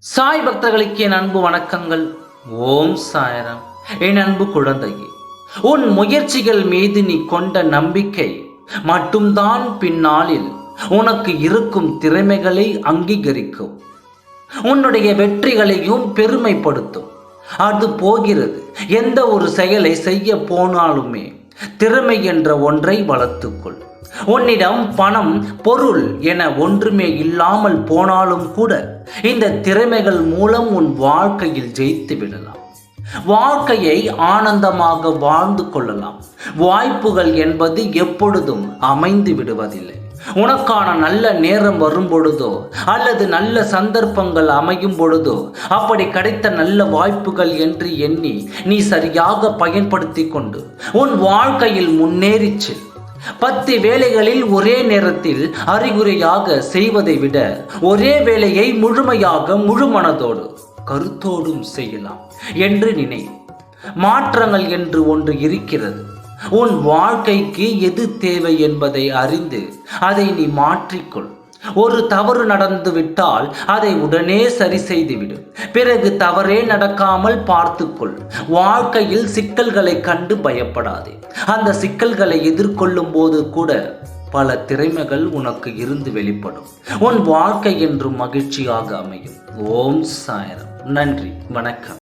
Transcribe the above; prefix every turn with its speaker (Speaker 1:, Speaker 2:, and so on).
Speaker 1: சாய் பக்தர்களுக்கு என் அன்பு வணக்கங்கள். ஓம் சாயராம். என் அன்பு குழந்தையே உன் முயற்சிகள் மீது நீ கொண்ட நம்பிக்கை மட்டும்தான் பின்னாளில் உனக்கு இருக்கும் திறமைகளை அங்கீகரிக்கும். உன்னுடைய வெற்றிகளையும் பெருமைப்படுத்தும். அது போகிறது. எந்த ஒரு செயலை செய்ய போனாலுமே திறமை என்ற ஒன்றை வளர்த்துக்கொள். உன்னிடம் பணம் பொருள் என ஒன்றுமே இல்லாமல் போனாலும் கூட இந்த திறமைகள் மூலம் உன் வாழ்க்கையில் ஜெயித்து விடலாம். வாழ்க்கையை ஆனந்தமாக வாழ்ந்து கொள்ளலாம். வாய்ப்புகள் என்பது எப்பொழுதும் அமைந்து விடுவதில்லை. உனக்கான நல்ல நேரம் வரும் பொழுதோ அல்லது நல்ல சந்தர்ப்பங்கள் அமையும் பொழுதோ அப்படி கிடைத்த நல்ல வாய்ப்புகள் என்று எண்ணி நீ சரியாக பயன்படுத்தி கொண்டு உன் வாழ்க்கையில் முன்னேறிச்சு பத்து வேலைகளில் ஒரே நேரத்தில் அறிகுறியாக செய்வதை விட ஒரே வேலையை முழுமையாக முழு மனதோடு கருத்தோடும் செய்யலாம் என்று நினை. மாற்றங்கள் என்று ஒன்று இருக்கிறது. உன் வாழ்க்கைக்கு எது தேவை என்பதை அறிந்து அதை நீ மாற்றிக்கொள். ஒரு தவறு நடந்து விட்டால் அதை உடனே சரி செய்துவிடு. பிறகு தவறே நடக்காமல் பார்த்துக்கொள். வாழ்க்கையில் சிக்கல்களை கண்டு பயப்படாதே. அந்த சிக்கல்களை எதிர்கொள்ளும் போது கூட பல திறமைகள் உனக்கு இருந்து வெளிப்படும். உன் வாழ்க்கை என்றும் மகிழ்ச்சியாக அமையும். ஓம் சாயரம். நன்றி. வணக்கம்.